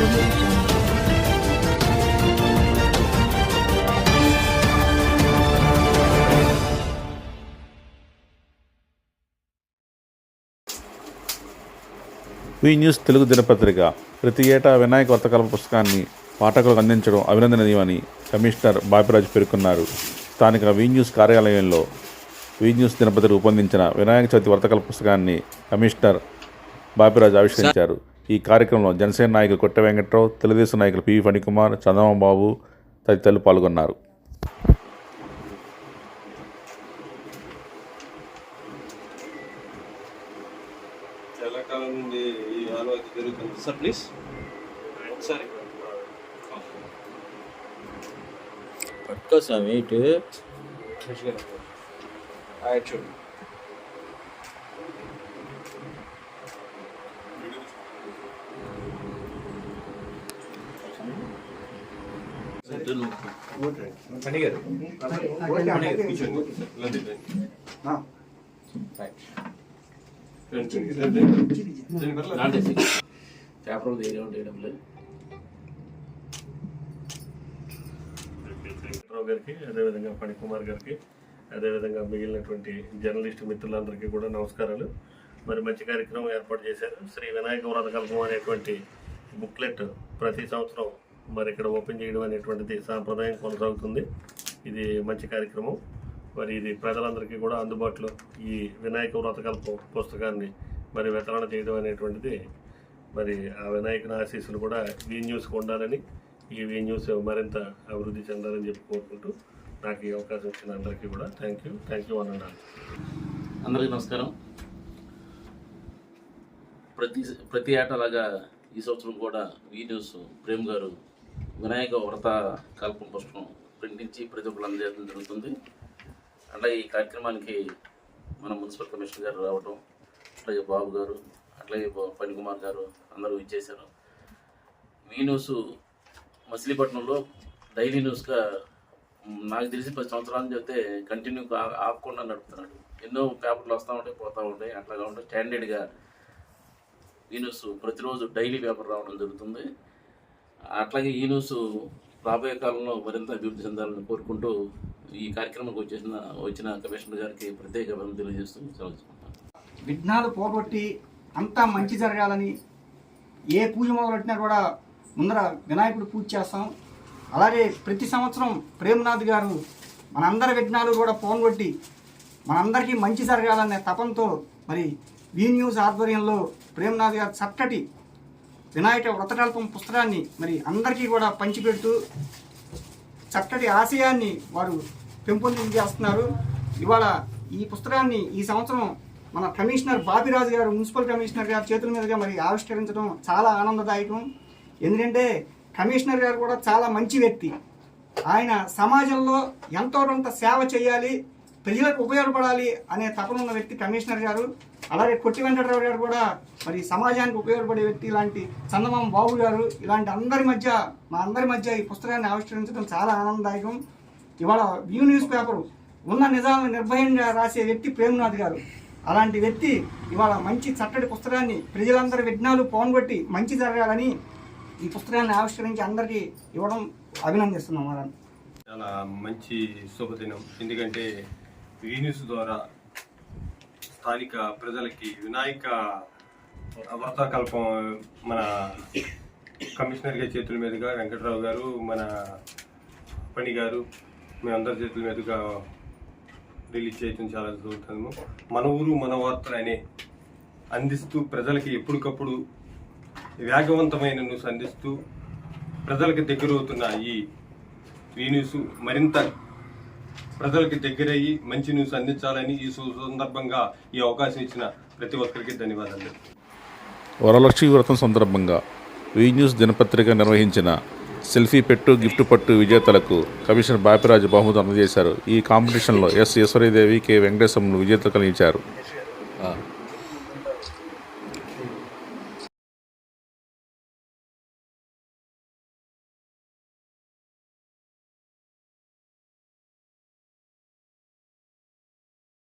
వి news Telugu దినపత్రిక. ప్రతి ఏటా వినాయక వర్తకాల పుస్తకాన్ని పాఠకులకు అందించడం అభినందనీయమని కమిషనర్ బాపిరాజు పేర్కొన్నారు. స్థానిక వి న్యూస్ కార్యాలయంలో వి న్యూస్ దినపత్రిక రూపొందించిన వినాయక చవితి వర్తకాల పుస్తకాన్ని కమిషనర్ బాపిరాజు ఆవిష్కరించారు. ఈ కార్యక్రమంలో జనసేన నాయకులు కొట్ట వెంకట్రావు తెలుగుదేశం నాయకులు పివి ఫణికుమార్ చంద్రబాబు తదితరులు పాల్గొన్నారు. చాలా కాలం నుండి ఈ ఆలోచన జరుగుతుంది. సార్ ప్లీజ్ ఒకసారి పట్టుకో స్వామి ఇటు. చూడు. పేపర్ ధైర్యం ఉంటే డబ్బులు రావు గారికి అదేవిధంగా ఫణికుమార్ గారికి అదేవిధంగా మిగిలినటువంటి జర్నలిస్టు మిత్రులందరికీ కూడా నమస్కారాలు. మరి మంచి కార్యక్రమం ఏర్పాటు చేశారు. శ్రీ వినాయక వ్రత కల్పం అనేటువంటి బుక్లెట్ ప్రతి సంవత్సరం మరి ఇక్కడ ఓపెన్ చేయడం అనేటువంటిది సాంప్రదాయం కొనసాగుతుంది. ఇది మంచి కార్యక్రమం. మరి ఇది ప్రజలందరికీ కూడా అందుబాటులో ఈ వినాయక వ్రతకల్ప పుస్తకాన్ని మరి వితరణ చేయడం అనేటువంటిది మరి ఆ వినాయకుని ఆశీస్సులు కూడా వీ న్యూస్కి ఉండాలని ఈ వీ న్యూస్ మరింత అభివృద్ధి చెందాలని చెప్పి కోరుకుంటూ నాకు ఈ అవకాశం ఇచ్చిన అందరికీ కూడా థ్యాంక్ యూ. థ్యాంక్ యూ అని అన్నాను అందరికీ నమస్కారం. ప్రతి ప్రతి ఏటలాగా ఈ సంవత్సరం కూడా వీ న్యూస్ ప్రేమ్ గారు వినాయక వ్రత కల్పం పుస్తకం ప్రింటించి ప్రతి ఒక్కరు అందజేయడం జరుగుతుంది. అట్లాగే ఈ కార్యక్రమానికి మన మున్సిపల్ కమిషనర్ గారు రావడం అట్లాగే బాబు గారు అట్లాగే పనికుమార్ ఫణికుమార్ గారు అందరూ ఇచ్చేశారు. వీ న్యూస్ మచిలీపట్నంలో డైలీ న్యూస్గా నాకు తెలిసి పది సంవత్సరాల చెప్తే కంటిన్యూ ఆపకుండా నడుపుతున్నాడు. ఎన్నో పేపర్లు వస్తూ ఉంటాయి పోతూ ఉంటాయి అట్లాగా ఉంటాయి. స్టాండర్డ్గా ఈ న్యూస్ ప్రతిరోజు డైలీ పేపర్ రావడం జరుగుతుంది. అట్లాగే ఈ న్యూస్ రాబోయే కాలంలో మరింత అభివృద్ధి చెందాలని కోరుకుంటూ ఈ కార్యక్రమానికి వచ్చేసిన వచ్చిన కమిషనర్ గారికి ప్రత్యేక అభివృద్ధి తెలియజేస్తూ సెలవు విఘ్నాలు పోగొట్టి అంతా మంచి జరగాలని ఏ పూజ మొదలెట్టినా కూడా ముందర వినాయకుడు పూజ చేస్తాం. అలాగే ప్రతి సంవత్సరం ప్రేమనాథ్ గారు మనందరి విఘ్నాలు కూడా పోగొట్టి మనందరికీ మంచి జరగాలనే తపంతో మరి వీ న్యూస్ ఆధ్వర్యంలో ప్రేమనాథ్ గారు చక్కటి వినాయక వ్రతకల్పం పుస్తకాన్ని మరి అందరికీ కూడా పంచిపెడుతూ చక్కటి ఆశయాన్ని వారు పెంపొందించేస్తున్నారు. ఇవాళ ఈ పుస్తకాన్ని ఈ సంవత్సరం మన కమిషనర్ బాపిరాజు గారు మున్సిపల్ కమిషనర్ గారు చేతుల మీదుగా మరి ఆవిష్కరించడం చాలా ఆనందదాయకం. ఎందుకంటే కమిషనర్ గారు కూడా చాలా మంచి వ్యక్తి. ఆయన సమాజంలో ఎంతో కొంత సేవ చేయాలి ప్రజలకు ఉపయోగపడాలి అనే తపనున్న వ్యక్తి కమిషనర్ గారు. అలాగే కొట్టి వెంకటరావు గారు కూడా మరి సమాజానికి ఉపయోగపడే వ్యక్తి ఇలాంటి చందమామ బాబు గారు ఇలాంటి అందరి మధ్య మా అందరి మధ్య ఈ పుస్తకాన్ని ఆవిష్కరించడం చాలా ఆనందదాయకం. ఇవాళ వ్యూ న్యూస్ పేపర్ ఉన్న నిజాలను నిర్భయంగా రాసే వ్యక్తి ప్రేమనాథ్ గారు. అలాంటి వ్యక్తి ఇవాళ మంచి చట్టడి పుస్తకాన్ని ప్రజలందరి విఘ్నాలు పోన్గొట్టి మంచి జరగాలని ఈ పుస్తకాన్ని ఆవిష్కరించి అందరికీ ఇవ్వడం అభినందిస్తున్నాం చాలా మంచి శుభదినం. ఎందుకంటే ఈ న్యూస్ ద్వారా స్థానిక ప్రజలకి వినాయక వ్రతకల్పం మన కమిషనర్ గారి చేతుల మీదుగా వెంకటరావు గారు మన పని గారు మేమందరి చేతుల మీదుగా రిలీజ్ చేయడం చాలా జరుగుతుంది మన ఊరు మన వార్తలు అనే అందిస్తూ ప్రజలకి ఎప్పటికప్పుడు వేగవంతమైన న్యూస్ అందిస్తూ ప్రజలకు దగ్గరవుతున్న ఈ ఈ న్యూస్ మరింత ప్రజలకు దగ్గరయ్యి మంచి న్యూస్ అందించాలని ఈ సు- సందర్భంగా ఈ అవకాశం ఇచ్చిన ప్రతి ఒక్కరికి ధన్యవాదాలు. వరలక్ష్మి వ్రతం సందర్భంగా వి న్యూస్ దినపత్రిక నిర్వహించిన సెల్ఫీ పెట్టు గిఫ్ట్ పట్టు విజేతలకు కమిషనర్ బాపిరాజు బహుమతి అందజేశారు. ఈ కాంపిటీషన్లో ఎస్. ఈశ్వరీదేవి కె. వెంకటేశ్వరను విజేతలు కలిగించారు.